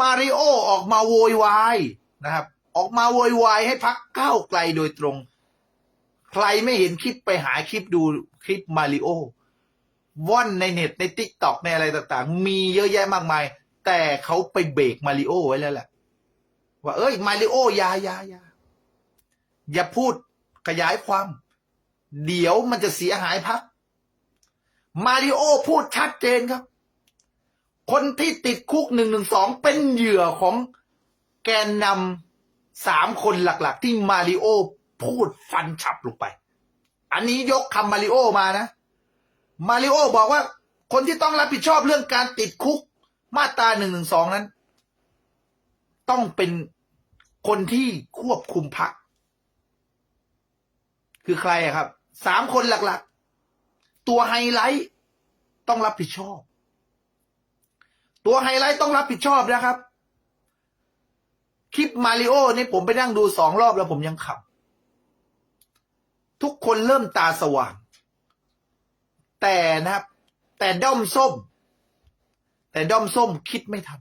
มาริโอออกมาโวยวายนะครับ ออกมาโวยวายให้พักก้าวไกลโดยตรง ใครไม่เห็นคลิปไปหาคลิปดูคลิปมาริโอว่อนในเน็ตในติ๊กต็อกในอะไรต่างๆ มีเยอะแยะมากมาย แต่เขาไปเบรกมาริโอไว้แล้วแหละว่า เอ้ยมาริโอยายายาอย่าพูดขยายความ เดี๋ยวมันจะเสียหายพัก มาริโอพูดชัดเจนครับ คนที่ติดคุกหนึ่งหนึ่งสองเป็นเหยื่อของแกนนำสามคนหลักๆ ที่มาริโอพูดฟันฉับลงไป อันนี้ยกคำมาริโอมานะ มาริโอบอกว่า คนที่ต้องรับผิดชอบเรื่องการติดคุกมาตราหนึ่งหนึ่งสองนั้น ต้องเป็นคนที่ควบคุมพัก คือใครครับ สามคนหลักๆ ตัวไฮไลท์ ต้องรับผิดชอบ ตัวไฮไลท์ต้องรับผิดชอบนะครับ คลิปมาริโอนี่ผมไปนั่งดูสองรอบแล้วผมยังขับทุกคนเริ่มตาสว่าง แต่นะครับ แต่ด้อมส้ม แต่ด้อมส้มคิดไม่ทัน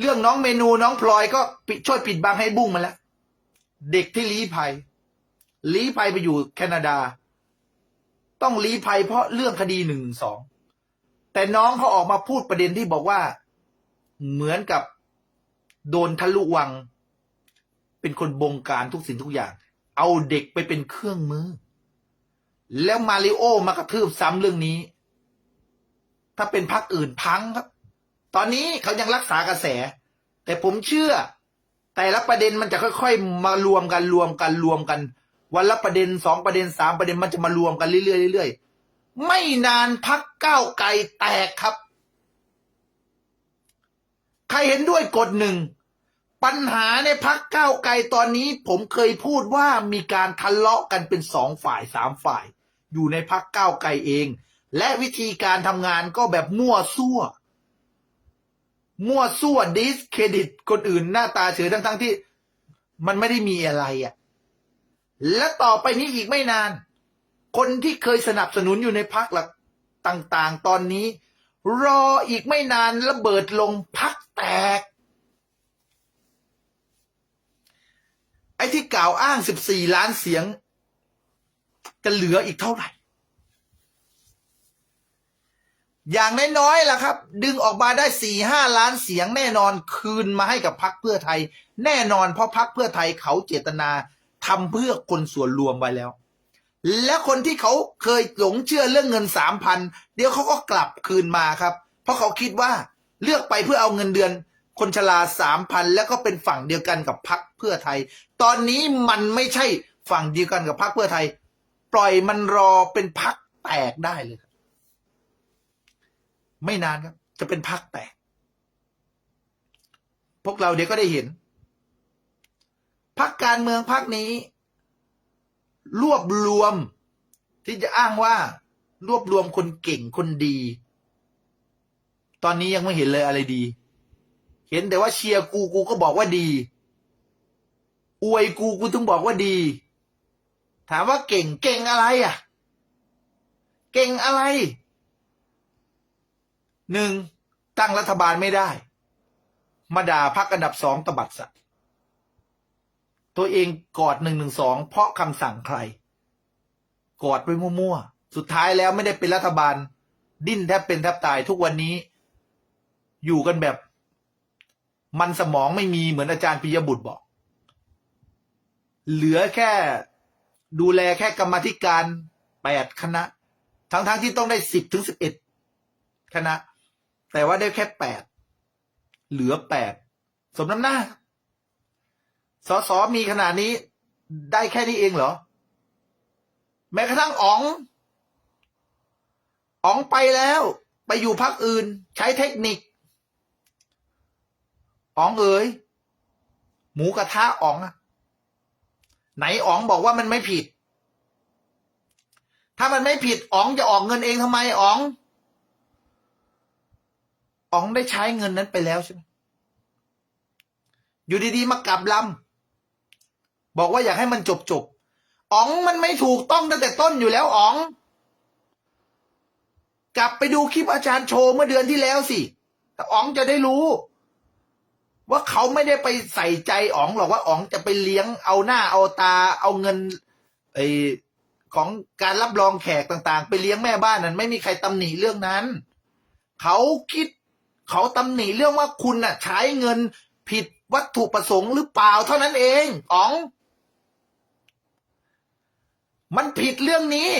เรื่องน้องเมนูน้องพลอยก็ปิดช่วยปิดบังให้บุ้งมาแล้ว เด็กที่ลี้ภัย ลี้ภัยไปอยู่แคนาดา ต้องลี้ภัยเพราะเรื่องคดีหนึ่งสอง แต่น้องเขาออกมาพูดประเด็นที่บอกว่า เหมือนกับโดนทะลุวัง เป็นคนบงการทุกสิ่งทุกอย่าง เอาเด็กไปเป็นเครื่องมือ แล้วมาริโอมากระทืบซ้ำเรื่องนี้ ถ้าเป็นพักอื่นพังครับ ตอนนี้เขายังรักษากระแส แต่ผมเชื่อ แต่ละประเด็นมันจะค่อยๆ มารวมกันรวมกันรวมกัน วันละประเด็นสองประเด็นสามประเด็นมันจะมารวมกันเรื่อยๆเรื่อยๆ ไม่นานพักก้าวไกลแตกครับ ใครเห็นด้วยกดหนึ่ง ปัญหาในพักก้าวไกลตอนนี้ ผมเคยพูดว่ามีการทะเลาะกันเป็นสองฝ่ายสามฝ่าย อยู่ในพักก้าวไกลเอง และวิธีการทำงานก็แบบมั่วซั่ว มั่วซั่วดิสเครดิตคนอื่นหน้าตาเฉยทั้งๆที่ มันไม่ได้มีอะไรอะ่ะและต่อไปนี้อีกไม่นาน คนที่เคยสนับสนุนอยู่ในพักหลักต่างๆ ตอนนี้ รออีกไม่นานระเบิดลงพักแตก ไอ้ที่กล่าวอ้าง 14 ล้านเสียง จะเหลืออีกเท่าไหร่ อย่างน้อยๆล่ะครับ ดึงออกมาได้สี่ห้าล้านเสียงแน่นอนคืนมาให้กับพักเพื่อไทย แน่นอนเพราะพักเพื่อไทยเขาเจตนาทำเพื่อคนส่วนรวมไว้แล้ว และคนที่เขาเคยหลงเชื่อเรื่องเงินสามพันเดี๋ยวเขาก็กลับคืนมาครับ เพราะเขาคิดว่าเลือกไปเพื่อเอาเงินเดือน คนชราสามพันแล้วก็เป็นฝั่งเดียวกันกับพักเพื่อไทย ตอนนี้มันไม่ใช่ฝั่งเดียวกันกับพักเพื่อไทย ปล่อยมันรอเป็นพักแตกได้เลยครับ ไม่นานครับ จะเป็นพักแตก พวกเราเดี๋ยวก็ได้เห็นพักการเมืองพักนี้ รวบรวม ที่จะอ้างว่า รวบรวมคนเก่งคนดี ตอนนี้ยังไม่เห็นเลยอะไรดี เห็นแต่ว่าเชียร์กูกูก็บอกว่าดี อวยกูกูถึงบอกว่าดี ถามว่าเก่งเก่งอะไรอะ เก่งอะไรหนึ่งตั้งรัฐบาลไม่ได้ มาด่าพักอันดับสองตบัดสัตว์ ตัวเองกอดหนึ่งหนึ่งสองเพราะคำสั่งใคร กอดไปมั่วๆ สุดท้ายแล้วไม่ได้เป็นรัฐบาล ดิ้นแทบเป็นแทบตายทุกวันนี้ อยู่กันแบบ มันสมองไม่มีเหมือนอาจารย์ปิยบุตรบอก เหลือแค่ดูแลแค่กรรมธิการแปดคณะ ทั้งๆทที่ต้องได้สิบถึงสิบเอ็ดคณะ แต่ว่าได้แค่แปดเหลือแปดสมน้ำหน้า สสมีขนาดนี้ ได้แค่นี้เองเหรอ แม้กระทั่งอ๋องอ๋องไปแล้ว ไปอยู่พักอื่น ใช้เทคนิคอ๋องเอ๋ยหมูกระทะอ๋องไหนอ๋องบอกว่ามันไม่ผิด ถ้ามันไม่ผิดอ๋องจะออกเงินเองทำไมอ๋องอ๋องได้ใช้เงินนั้นไปแล้วใช่ไหมอยู่ดีๆมากลับลำ บอกว่าอยากให้มันจบจบอ๋องมันไม่ถูกต้องตั้งแต่ต้นอยู่แล้วอ๋อง กลับไปดูคลิปอาจารย์โชว์เมื่อเดือนที่แล้วสิตอ๋องจะได้รู้ ว่าเขาไม่ได้ไปใส่ใจอ๋องหรอกว่าอ๋องจะไปเลี้ยงเอาหน้าเอาตา เอาเงินไอของการรับรองแขกต่างๆ ไปเลี้ยงแม่บ้านนั้น ไม่มีใครตำหนิเรื่องนั้น เขาคิด เขาตำหนิเรื่องว่าคุณน่ะ ใช้เงินผิดวัตถุประสงค์หรือเปล่าเท่านั้นเองอ๋อง มันผิดเรื่องนี้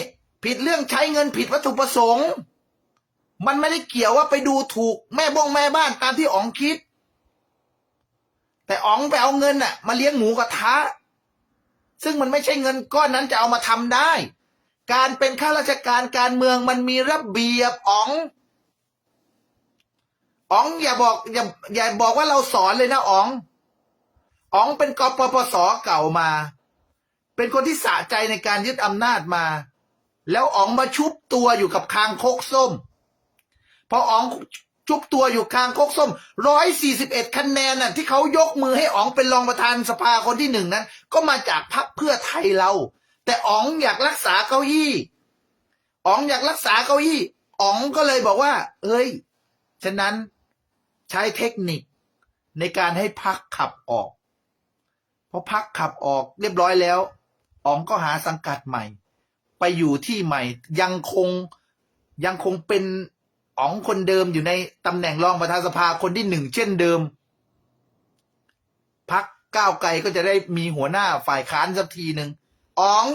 ผิดเรื่องใช้เงินผิดวัตถุประสงค์ มันไม่ได้เกี่ยวว่าไปดูถูกแม่บ้องแม่บ้านตามที่อ๋องคิด แต่อ๋องไปเอาเงินน่ะ มาเลี้ยงหมูกระทะ ซึ่งมันไม่ใช่เงินก้อนนั้นจะเอามาทำได้ การเป็นข้าราชการการเมืองมันมีระเบียบอ๋องอ๋องอย่าบอกอย่าอย่าบอกว่าเราสอนเลยนะอ๋องอ๋องเป็นกปปสเก่ามา เป็นคนที่สะใจในการยึดอำนาจมา แล้วอ๋องมาชุบตัวอยู่กับคางคกส้ม พออ๋องชุบตัวอยู่คางคกส้มร้อยสี่สิบเอ็ดคะแนนน่ะที่เขายกมือให้อ๋องเป็นรองประธานสภาคนที่หนึ่งนั้น ก็มาจากพรรคเพื่อไทยเรา แต่อ๋องอยากรักษาเก้าอี้อ๋องอยากรักษาเก้าอี้อ๋องก็เลยบอกว่าเอ้ย ฉะนั้นใช้เทคนิคในการให้พักขับออกพอพักขับออกเรียบร้อยแล้ว อ๋องก็หาสังกัดใหม่ ไปอยู่ที่ใหม่ ยังคงยังคงเป็นอ๋องคนเดิมอยู่ในตำแหน่งรองประธานสภาคนที่หนึ่งเช่นเดิมพักก้าวไกลก็จะได้มีหัวหน้าฝ่ายค้านสักทีหนึ่งอ๋อง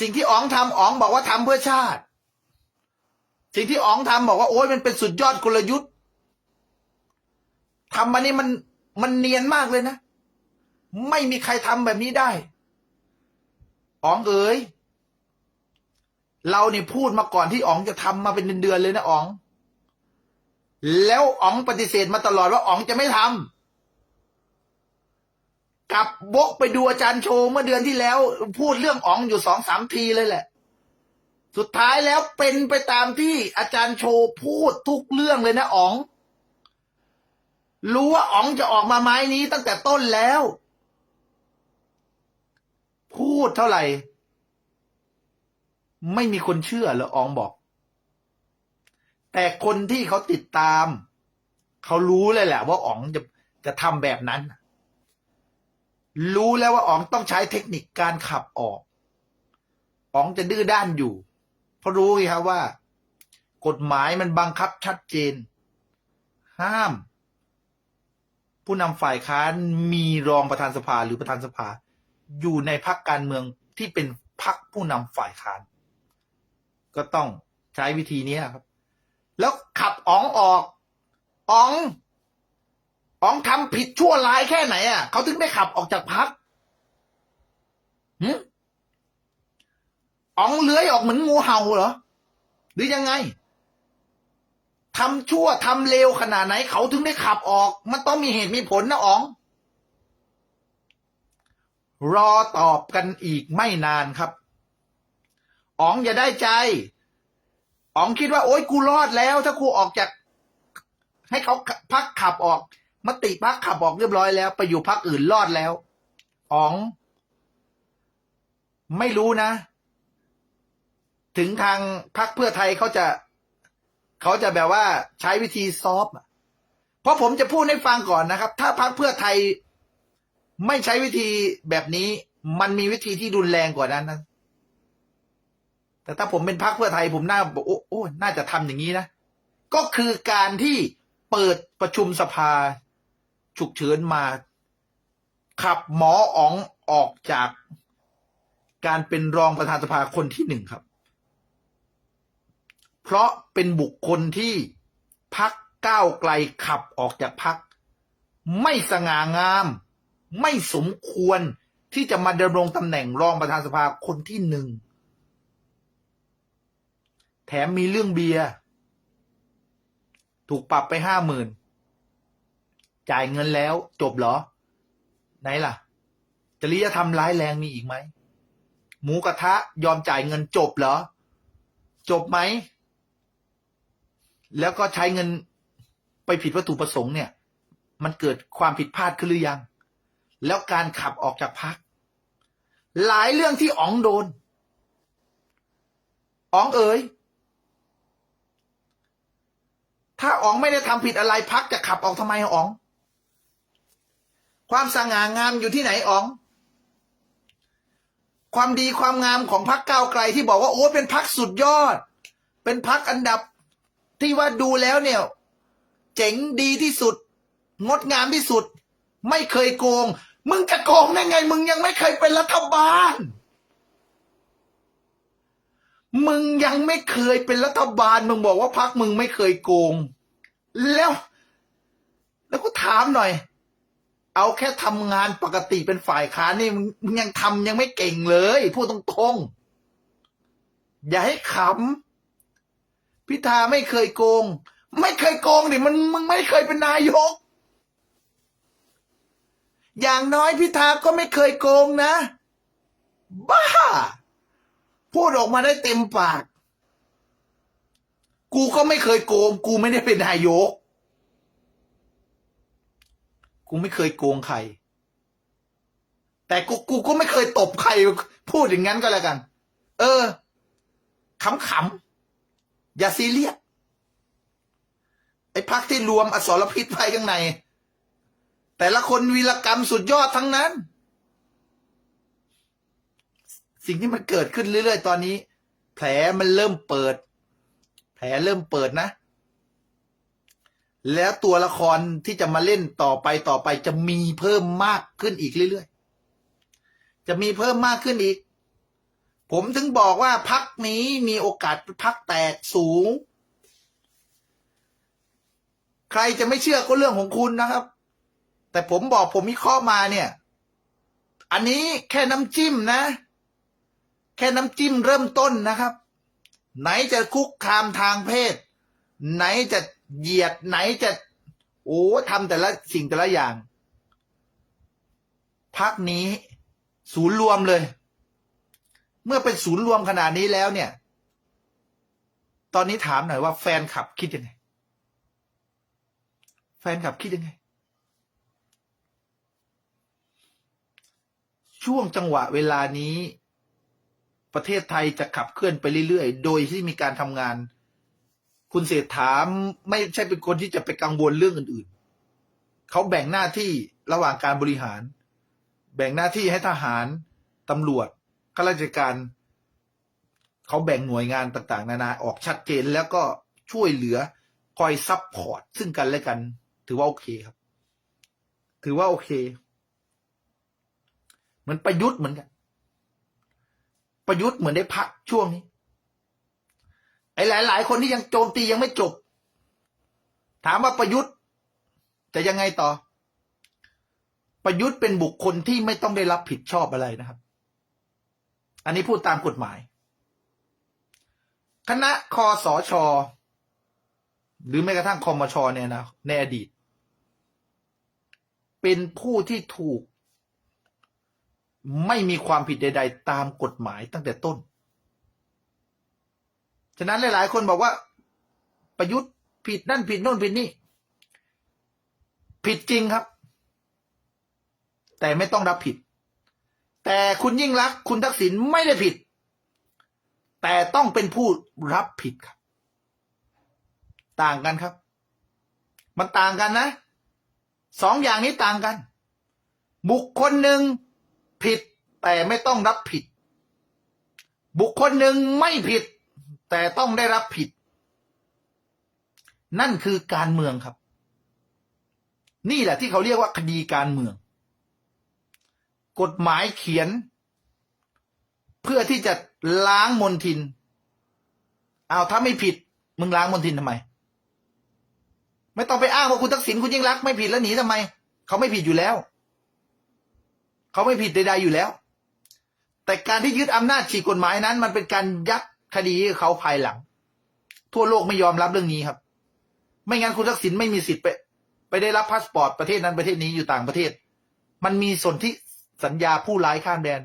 สิ่งที่อ๋องทำอ๋องบอกว่าทำเพื่อชาติ สิ่งที่อ๋องทำบอกว่าโอ้ยมันเป็นสุดยอดกลยุทธ์ทำมานี่มันมันเนียนมากเลยนะ ไม่มีใครทำแบบนี้ได้อ๋องเอ๋ยเราเนี่ยพูดมาก่อนที่อ๋องจะทำมาเป็นเดือนๆเลยนะอ๋อง แล้วอ๋องปฏิเสธมาตลอดว่าอ๋องจะไม่ทำกลับบกไปดูอาจารย์โชว์เมื่อเดือนที่แล้ว พูดเรื่องอ๋องอยู่สองสามทีเลยแหละ สุดท้ายแล้วเป็นไปตามที่อาจารย์โชว์พูดทุกเรื่องเลยนะอ๋องรู้ว่าอ๋องจะออกมาไม้นี้ตั้งแต่ต้นแล้ว พูดเท่าไหร่ ไม่มีคนเชื่อเหรออองบอก แต่คนที่เขาติดตาม เขารู้เลยแหละ ว่าอ๋องจะจะทำแบบนั้น รู้แล้วว่าอ๋องต้องใช้เทคนิคการขับออกอ๋องจะดื้อด้านอยู่ เพราะรู้ไงครับว่า กฎหมายมันบังคับชัดเจน ห้าม ผู้นำฝ่ายค้านมีรองประธานสภาหรือประธานสภา อยู่ในพรรคการเมืองที่เป็นพรรคผู้นำฝ่ายค้าน ก็ต้องใช้วิธีนี้ครับ แล้วขับอ๋องออกอ๋องอ๋องทำผิดชั่วร้ายแค่ไหนอะเขาถึงได้ขับออกจากพักหือ๋องเลื้อยออกเหมือนงูเห่าเหรอ หรือยังไงทำชั่วทำเลวขนาดไหน เขาถึงได้ขับออก มันต้องมีเหตุมีผลนะอ๋อง รอตอบกันอีกไม่นานครับอ๋องอย่าได้ใจอ๋องคิดว่า โอ๊ยกูรอดแล้ว ถ้ากูออกจาก ให้เขาพักขับออกมติพักขับออกเรียบร้อยแล้ว ไปอยู่พักอื่นรอดแล้วอ๋องไม่รู้นะ ถึงทางพักเพื่อไทยเขาจะ เขาจะแบบว่าใช้วิธีซอฟต์อะเพราะผมจะพูดให้ฟังก่อนนะครับ ถ้าพักเพื่อไทย ไม่ใช้วิธีแบบนี้ มันมีวิธีที่รุนแรงกว่านั้นนะแต่ถ้าผมเป็นพรรคเพื่อไทยผมน่าบอกโอ้โอ้น่าจะทำอย่างนี้นะ ก็คือการที่เปิดประชุมสภาฉุกเฉินมา ขับหมออ๋องออกจากการเป็นรองประธานสภาคนที่หนึ่งครับ เพราะเป็นบุคคลที่พักก้าวไกลขับออกจากพัก ไม่สง่างาม ไม่สมควรที่จะมาดำรงตำแหน่งรองประธานสภาคนที่หนึ่ง แถมมีเรื่องเบียร์ถูกปรับไปห้าหมื่นจ่ายเงินแล้วจบเหรอ ไหนล่ะ จริยธรรมร้ายแรงมีอีกไหม หมูกระทะยอมจ่ายเงินจบเหรอ จบไหม แล้วก็ใช้เงินไปผิดวัตถุประสงค์เนี่ย มันเกิดความผิดพลาดขึ้นหรือยัง แล้วการขับออกจากพัก หลายเรื่องที่อ๋องโดนอ๋องเอ๋ยถ้าอ๋องไม่ได้ทำผิดอะไรพักจะขับออกทำไมอ๋อง ความสง่างามอยู่ที่ไหนอ๋อง ความดีความงามของพักเก้าไกลที่บอกว่าโอ้เป็นพักสุดยอด เป็นพักอันดับที่ว่าดูแล้วเนี่ย เจ๋งดีที่สุด งดงามที่สุด ไม่เคยโกง มึงจะโกงได้ไง มึงยังไม่เคยเป็นรัฐบาล มึงยังไม่เคยเป็นรัฐบาล มึงบอกว่าพักมึงไม่เคยโกง แล้ว แล้วก็ถามหน่อย เอาแค่ทำงานปกติเป็นฝ่ายค้านนี่มึงยังทำยังไม่เก่งเลยพูดตรงๆอย่าให้ขำพิธาไม่เคยโกง ไม่เคยโกงดิมันมึงไม่เคยเป็นนายก อย่างน้อยพิธาก็ไม่เคยโกงนะ บ้า พูดออกมาได้เต็มปาก กูก็ไม่เคยโกง กูไม่ได้เป็นนายก กูไม่เคยโกงใคร แต่กูกูก็ไม่เคยตบใคร พูดอย่างนั้นก็แล้วกัน เออขำๆอย่าซีเรียสไอ้พักที่รวมอสรพิษไว้ข้างใน แต่ละคนวีรกรรมสุดยอดทั้งนั้น สิ่งที่มันเกิดขึ้นเรื่อยๆ ตอนนี้ แผลมันเริ่มเปิด แผลเริ่มเปิดนะ แล้วตัวละครที่จะมาเล่นต่อไปต่อไป จะมีเพิ่มมากขึ้นอีกเรื่อยๆ จะมีเพิ่มมากขึ้นอีก ผมถึงบอกว่าพักนี้มีโอกาสพักแตกสูง ใครจะไม่เชื่อก็เรื่องของคุณนะครับ แต่ผมบอกผมมีข้อมาเนี่ย อันนี้แค่น้ำจิ้มนะ แค่น้ำจิ้มเริ่มต้นนะครับ ไหนจะคุกคามทางเพศ ไหนจะเหยียดไหนจะโอ้ทำแต่ละสิ่งแต่ละอย่างพักนี้ ศูนย์รวมเลย เมื่อเป็นศูนย์รวมขนาดนี้แล้วเนี่ย ตอนนี้ถามหน่อยว่าแฟนคลับคิดยังไง แฟนคลับคิดยังไง ช่วงจังหวะเวลานี้ ประเทศไทยจะขับเคลื่อนไปเรื่อยๆ โดยที่มีการทำงาน คุณเศรษฐาไม่ใช่เป็นคนที่จะไปกังวลเรื่องอื่นๆ เขาแบ่งหน้าที่ระหว่างการบริหาร แบ่งหน้าที่ให้ทหารตำรวจข้าราชการเขาแบ่งหน่วยงานต่างๆ นานาออกชัดเจนแล้วก็ช่วยเหลือคอยซับพอร์ตซึ่งกันและกัน ถือว่าโอเคครับ ถือว่าโอเค เหมือนประยุทธ์เหมือนกัน ประยุทธ์เหมือนได้พักช่วงนี้ ไอ้หลาย ๆ คนที่ยังโจมตียังไม่จบ ถามว่าประยุทธ์จะยังไงต่อ ประยุทธ์เป็นบุคคลที่ไม่ต้องได้รับผิดชอบอะไรนะครับ อันนี้พูดตามกฎหมาย คณะคอสอชอหรือแม้กระทั่งคอมชเนี่ยนะในอดีต เป็นผู้ที่ถูก ไม่มีความผิดใด ๆ ตามกฎหมายตั้งแต่ต้น ฉะนั้นหลาย ๆ คนบอกว่า ประยุทธ์ผิดนั่นผิดโน่นผิดนี่ ผิดจริงครับ แต่ไม่ต้องรับผิด แต่คุณยิ่งรัก คุณทักษิณไม่ได้ผิด แต่ต้องเป็นผู้รับผิดครับ ต่างกันครับ มันต่างกันนะสองอย่างนี้ต่างกัน บุคคลหนึ่ง ผิดแต่ไม่ต้องรับผิด บุคคลหนึ่งไม่ผิด แต่ต้องได้รับผิด นั่นคือการเมืองครับ นี่แหละที่เขาเรียกว่าคดีการเมือง กฎหมายเขียน เพื่อที่จะล้างมนทินเอาถ้าไม่ผิด มึงล้างมนทินทำไม ไม่ต้องไปอ้างว่าคุณทักษิณคุณยิ่งรักไม่ผิดแล้วหนีทำไม เขาไม่ผิดอยู่แล้ว เขาไม่ผิดใดๆอยู่แล้ว แต่การที่ยึดอำนาจฉีกกฎหมายนั้น มันเป็นการยัดคดีให้เขาภายหลัง ทั่วโลกไม่ยอมรับเรื่องนี้ครับ ไม่งั้นคุณทักษิณไม่มีสิทธิ์ไป ไปได้รับพาสปอร์ตประเทศนั้นประเทศนี้อยู่ต่างประเทศ มันมีสนธิสัญญาผู้ร้ายข้ามแดน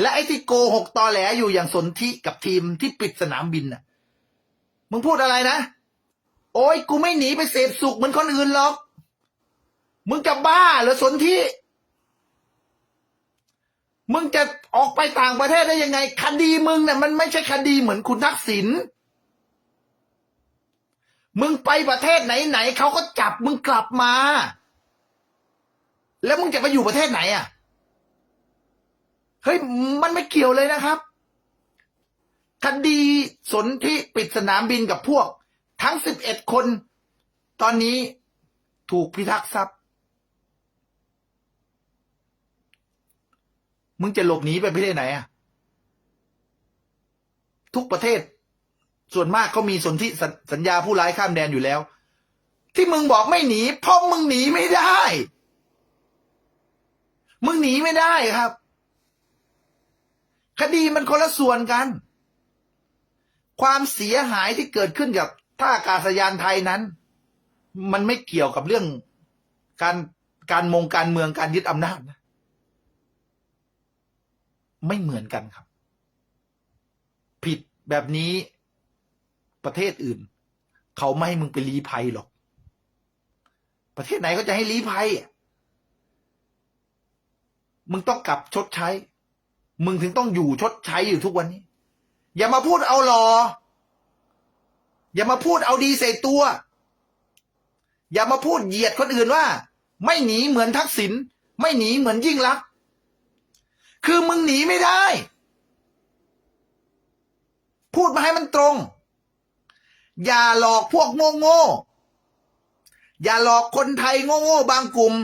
และไอ้ที่โกหกตอแหลอยู่อย่างสนธิกับทีมที่ปิดสนามบินน่ะ มึงพูดอะไรนะ โอ้ยกูไม่หนีไปเสพสุขเหมือนคนอื่นหรอก มึงจะบ้าเหรือสนธิ มึงจะออกไปต่างประเทศได้ยังไง คดีมึงเนี่ยมันไม่ใช่คดีเหมือนคุณทักษิณมึงไปประเทศไหนๆเขาก็จับมึงกลับมา แล้วมึงจะไปอยู่ประเทศไหนอะเฮ้ยมันไม่เกี่ยวเลยนะครับ คดีสนที่ปิดสนามบินกับพวก ทั้งสิบเอ็ดคน ตอนนี้ถูกพิทักษ์ทรัพย์ มึงจะหลบหนีไปประเทศไหนอะ ทุกประเทศ ส่วนมากเขามีสนธิสญสัญญาผู้ร้ายข้ามแดนอยู่แล้ว ที่มึงบอกไม่หนี เพราะมึงหนีไม่ได้ มึงหนีไม่ได้ครับ คดีมันคนละส่วนกัน ความเสียหายที่เกิดขึ้นกับท่าอากาศยานไทยนั้น มันไม่เกี่ยวกับเรื่องการการมงการเมืองการยึดอำนาจนะ ไม่เหมือนกันครับ ผิดแบบนี้ประเทศอื่น เขาไม่ให้มึงไปลี้ภัยหรอก ประเทศไหนเขาจะให้ลี้ภัยมึงต้องกลับชดใช้ มึงถึงต้องอยู่ชดใช้อยู่ทุกวันนี้ อย่ามาพูดเอาหลออย่ามาพูดเอาดีใส่ตัว อย่ามาพูดเหยียดคนอื่นว่า ไม่หนีเหมือนทักษิณไม่หนีเหมือนยิ่งรักษ คือมึงหนีไม่ได้ พูดมาให้มันตรง อย่าหลอกพวกโง่โง่อย่าหลอกคนไทยโง่โง่ๆบางกลุ่ม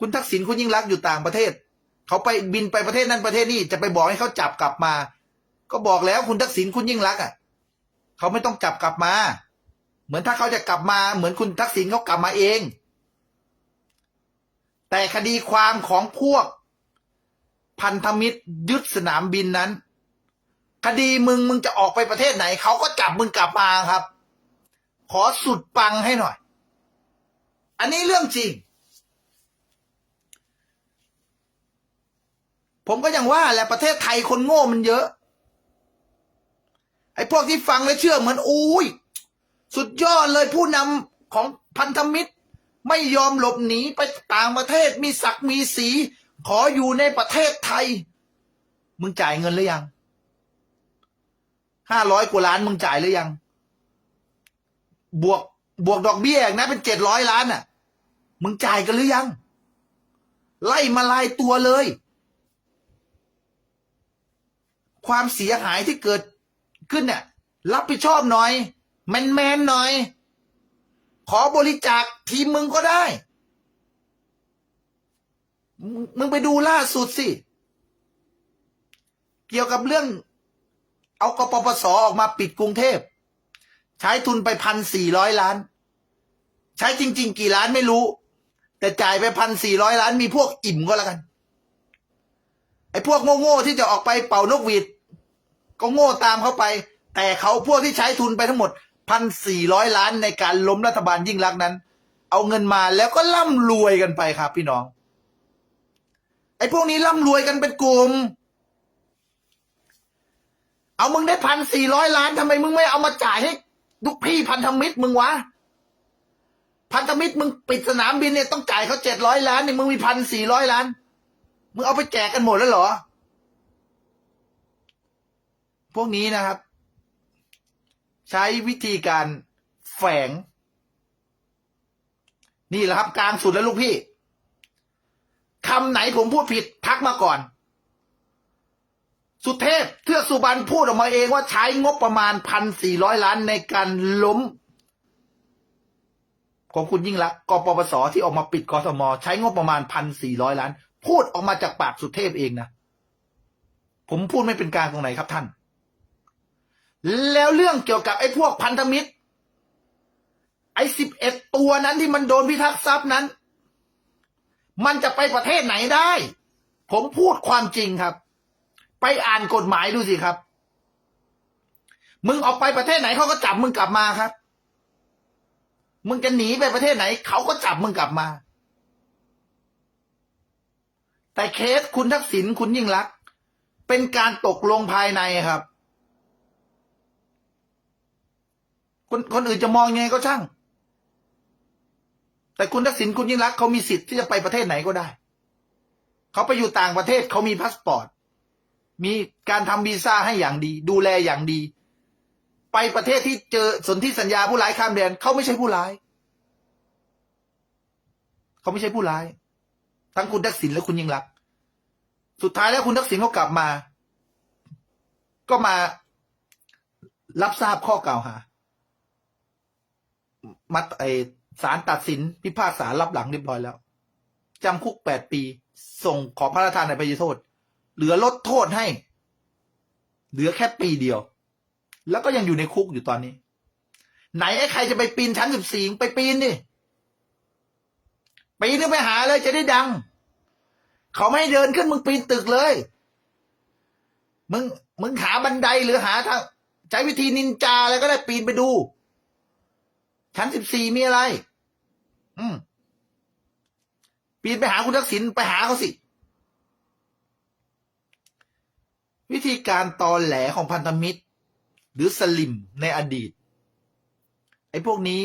คุณทักษิณคุณยิ่งรักอยู่ต่างประเทศ เขาไปบินไปประเทศนั้นประเทศนี้จะไปบอกให้เขาจับกลับมา ก็บอกแล้วคุณทักษิณคุณยิ่งรักอะ เขาไม่ต้องจับกลับมา เหมือนถ้าเขาจะกลับมา เหมือนคุณทักษิณเขากลับมาเอง แต่คดีความของพวก พันธมิตรยึดสนามบินนั้น คดีมึงมึงจะออกไปประเทศไหน เขาก็จับมึงกลับมาครับ ขอสุดปังให้หน่อย อันนี้เรื่องจริง ผมก็ยังว่าแหละประเทศไทยคนโง่มันเยอะ ไอ้พวกที่ฟังแล้วเชื่อเหมือนอุ้ยสุดยอดเลยผู้นำของพันธมิตร ไม่ยอมหลบหนีไปต่างประเทศมีศักดิ์มีสี ขออยู่ในประเทศไทย มึงจ่ายเงินหรือยังห้าร้อยกว่าล้านมึงจ่ายหรือยัง บวกบวกดอกเบี้ยนะเป็นเจ็ดร้อยล้านน่ะ มึงจ่ายกันหรือยัง ไล่มาลายตัวเลย ความเสียหายที่เกิดขึ้นเนี่ยรับผิดชอบหน่อย แมนแมนหน่อย ขอบริจาคทีมมึงก็ได้ มึงไปดูล่าสุดสิ เกี่ยวกับเรื่อง เอากปปสออกมาปิดกรุงเทพ ใช้ทุนไปพันสี่ร้อยล้าน ใช้จริง ๆ กี่ล้านไม่รู้ แต่จ่ายไปพันสี่ร้อยล้านมีพวกอิ่มก็แล้วกัน ไอ้พวกโง่ๆที่จะออกไปเป่านกหวีดก็โง่ตามเขาไป แต่เขาพวกที่ใช้ทุนไปทั้งหมดพันสี่ร้อยล้านในการล้มรัฐบาลยิ่งรักนั้น เอาเงินมาแล้วก็ร่ำรวยกันไปครับพี่น้อง ไอ้พวกนี้ร่ำรวยกันเป็นกลุ่ม เอามึงได้พันสี่ร้อยล้านทำไมมึงไม่เอามาจ่ายให้ลูกพี่พันธมิตรมึงวะ พันธมิตรมึงปิดสนามบินเนี่ยต้องจ่ายเขาเจ็ดร้อยล้านเนี่ยมึงมีพันสี่ร้อยล้าน มึงเอาไปแจกกันหมดแล้วเหรอ พวกนี้นะครับ ใช้วิธีการแฝง นี่แหละครับกลางสุดแล้วลูกพี่ คำไหนผมพูดผิดทักมาก่อน สุเทพเทือกสุบรรณพูดออกมาเองว่าใช้งบประมาณพันสี่ร้อยล้านในการล้ม ของคุณยิ่งรักษณ์กปปสที่ออกมาปิดกสมใช้งบประมาณพันสี่ร้อยล้าน พูดออกมาจากปากสุเทพเองนะ ผมพูดไม่เป็นกลางตรงไหนครับท่าน แล้วเรื่องเกี่ยวกับไอ้พวกพันธมิตร ไอ้สิบเอ็ดตัวนั้นที่มันโดนพิทักษ์ทรัพย์นั้น มันจะไปประเทศไหนได้ ผมพูดความจริงครับ ไปอ่านกฎหมายดูสิครับ มึงออกไปประเทศไหนเขาก็จับมึงกลับมาครับ มึงจะหนีไปประเทศไหนเขาก็จับมึงกลับมา แต่เคสคุณทักษิณคุณยิ่งรัก เป็นการตกลงภายในครับ คนคนอื่นจะมองยังไงก็ช่าง แต่คุณทักษิณคุณยิ่งรักเขามีสิทธิ์ที่จะไปประเทศไหนก็ได้ เขาไปอยู่ต่างประเทศเขามีพาสปอร์ต มีการทำวีซ่าให้อย่างดี ดูแลอย่างดี ไปประเทศที่เจอสนธิสัญญาผู้ร้ายข้ามแดนเขาไม่ใช่ผู้ร้าย เขาไม่ใช่ผู้ร้าย ทั้งคุณทักษิณและคุณยิ่งรัก สุดท้ายแล้วคุณทักษิณเขากลับมา ก็มารับทราบข้อกล่าวหามาไอ ศาลตัดสินพิพากษารับหลังเรียบร้อยแล้ว จำคุกแปดปี ส่งขอพระราชทานอภัยโทษ เหลือลดโทษให้ เหลือแค่ปีเดียว แล้วก็ยังอยู่ในคุกอยู่ตอนนี้ ไหนไอ้ใครจะไปปีนชั้นสิบสี่ไปปีนดิปีนขึ้นไปหาเลยจะได้ดัง เขาไม่ให้เดินขึ้นมึงปีนตึกเลย มึงมึงหาบันไดหรือหาทางใช้วิธีนินจาอะไรก็ได้ปีนไปดู ชั้นสิบสี่มีอะไร อืมปีนไปหาคุณทักษิณไปหาเขาสิ วิธีการตอแหลของพันธมิตร หรือสลิมในอดีต ไอ้พวกนี้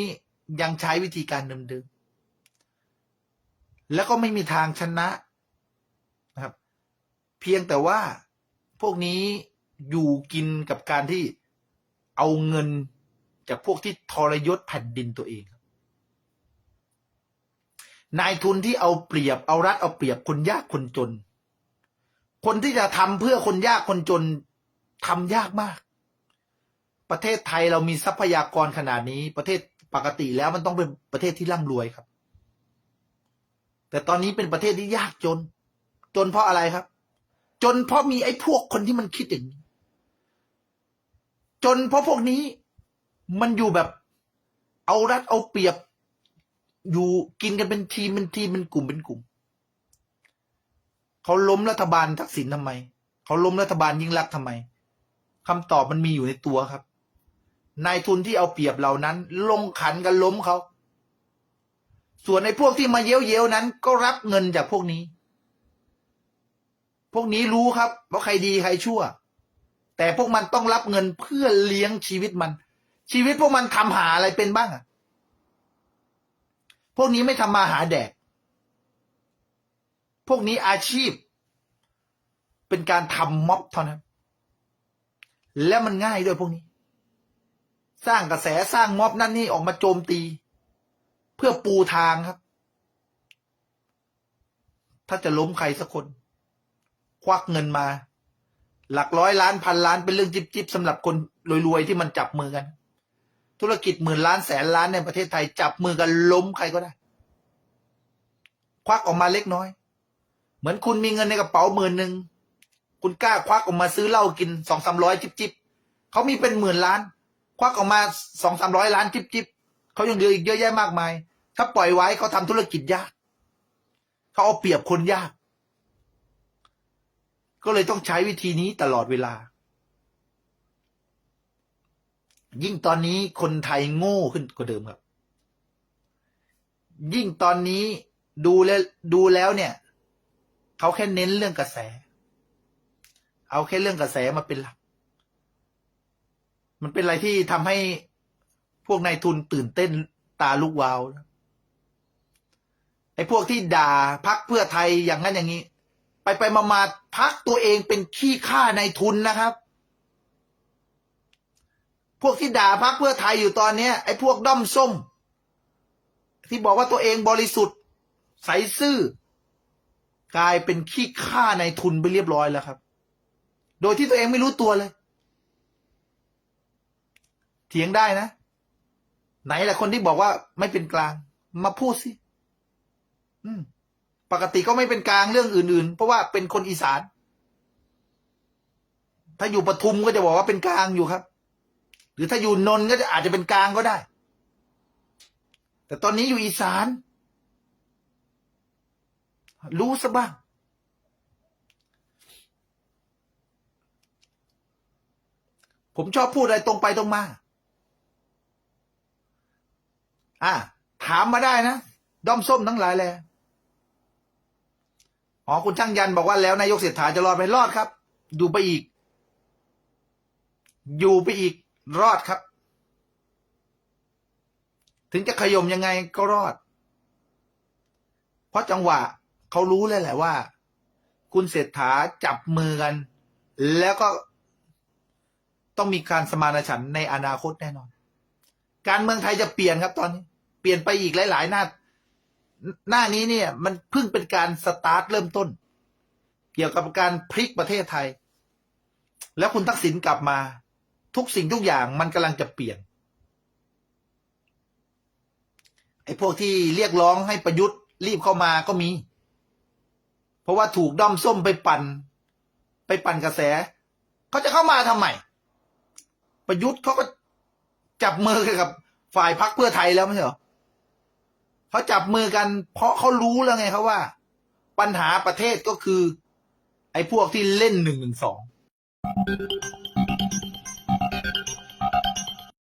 ยังใช้วิธีการเดิมๆแล้วก็ไม่มีทางชนะนะครับ เพียงแต่ว่าพวกนี้อยู่กินกับการที่เอาเงิน จากพวกที่ทรยศแผ่นดินตัวเองนายทุนที่เอาเปรียบเอารัดเอาเปรียบคนยากคนจน คนที่จะทำเพื่อคนยากคนจนทำยากมาก ประเทศไทยเรามีทรัพยากรขนาดนี้ ประเทศปกติแล้วมันต้องเป็นประเทศที่ร่ำรวยครับ แต่ตอนนี้เป็นประเทศที่ยากจน จนเพราะอะไรครับ จนเพราะมีไอ้พวกคนที่มันคิดอย่างนี้จนเพราะพวกนี้ มันอยู่แบบ เอารัดเอาเปรียบ อยู่กินกันเป็นทีมเป็นทีมเป็นกลุ่มเป็นกลุ่มเขาล้มรัฐบาลทักษิณทำไมเขาล้มรัฐบาลยิ่งรักษณ์ทำไมคำตอบมันมีอยู่ในตัวครับ นายทุนที่เอาเปรียบเหล่านั้น ลงขันกันล้มเขาส่วนในพวกที่มาเย้ยเย้ยนั้น ก็รับเงินจากพวกนี้ พวกนี้รู้ครับว่าใครดีใครชั่ว แต่พวกมันต้องรับเงินเพื่อเลี้ยงชีวิตมัน ชีวิตพวกมันทำหาอะไรเป็นบ้างอะพวกนี้ไม่ทำมาหาแดก พวกนี้อาชีพ เป็นการทำม็อบเท่านั้น และมันง่ายด้วยพวกนี้ สร้างกระแสสร้างม็อบนั่นนี่ออกมาโจมตี เพื่อปูทางครับ ถ้าจะล้มใครสักคน ควักเงินมา หลักร้อยล้านพันล้านเป็นเรื่องจิบจิบสำหรับคนรวยๆที่มันจับมือกัน ธุรกิจหมื่นล้านแสนล้านในประเทศไทย จับมือกันล้มใครก็ได้ ควักออกมาเล็กน้อย เหมือนคุณมีเงินในกระเป๋าหมื่นหนึ่งคุณกล้าควักออกมาซื้อเหล้ากินสองสามร้อยจิบจิบเขามีเป็นหมื่นล้าน ควักออกมาสองสามร้อยล้านจิบจิบเขายังเหลืออีกเยอะแยะมากมาย ถ้าปล่อยไว้เขาทำธุรกิจยากเขาเอาเปรียบคนยาก ก็เลยต้องใช้วิธีนี้ตลอดเวลา ยิ่งตอนนี้คนไทยโง่ขึ้นกว่าเดิมครับ ยิ่งตอนนี้ดูแลวดูแล้วเนี่ย เขาแค่เน้นเรื่องกระแส เอาแค่เรื่องกระแสมาเป็นหลัก มันเป็นอะไรที่ทำให้พวกนายทุนตื่นเต้นตาลุกวาวไอ้พวกที่ด่าพักเพื่อไทยอย่างนั้นอย่างนี้ ไปไปมามาพักตัวเองเป็นขี้ข้านายทุนนะครับ วกที่ด่าพักเพื่อไทยอยู่ตอนเนี้ยไอ้พวกด้อมส้ม ที่บอกว่าตัวเองบริสุทธิ์ ใสซื่อ กลายเป็นขี้ข้าในทุนไปเรียบร้อยแล้วครับ โดยที่ตัวเองไม่รู้ตัวเลย เถียงได้นะ ไหนแหละคนที่บอกว่าไม่เป็นกลาง มาพูดสิปกติก็ไม่เป็นกลางเรื่องอื่น ๆ เพราะว่าเป็นคนอีสาน ถ้าอยู่ปทุมก็จะบอกว่าเป็นกลางอยู่ครับ หรือถ้าอยู่นนท์ก็จะอาจจะเป็นกลางก็ได้ แต่ตอนนี้อยู่อีสาน รู้ซะบ้าง ผมชอบพูดอะไรตรงไปตรงมา อะ ถามมาได้นะด้อมส้มทั้งหลายเลยอ๋อคุณช่างยันบอกว่าแล้วนายกเศรษฐาจะรอดไหมรอดครับ อยู่ไปอีก อยู่ไปอีก รอดครับ ถึงจะขยมยังไงก็รอด เพราะจังหวะเขารู้เลยแหละว่า คุณเศรษฐาจับมือกัน แล้วก็ต้องมีการสมานฉันท์ในอนาคตแน่นอน การเมืองไทยจะเปลี่ยนครับตอนนี้ เปลี่ยนไปอีกหลาย ๆ หน้า หน้านี้เนี่ย มันเพิ่งเป็นการสตาร์ทเริ่มต้น เกี่ยวกับการพลิกประเทศไทย แล้วคุณทักษิณกลับมา ทุกสิ่งทุกอย่างมันกำลังจะเปลี่ยนไอ้พวกที่เรียกร้องให้ประยุทธ์รีบเข้ามาก็มี เพราะว่าถูกด้อมส้มไปปั่น ไปปั่นกระแส เขาจะเข้ามาทำไม ประยุทธ์เขาก็จับมือกับฝ่ายพักเพื่อไทยแล้วไม่ใช่เหรอเขาจับมือกันเพราะเขารู้แล้วไงครับว่า ปัญหาประเทศก็คือ ไอ้พวกที่เล่นหนึ่งหนึ่งสอง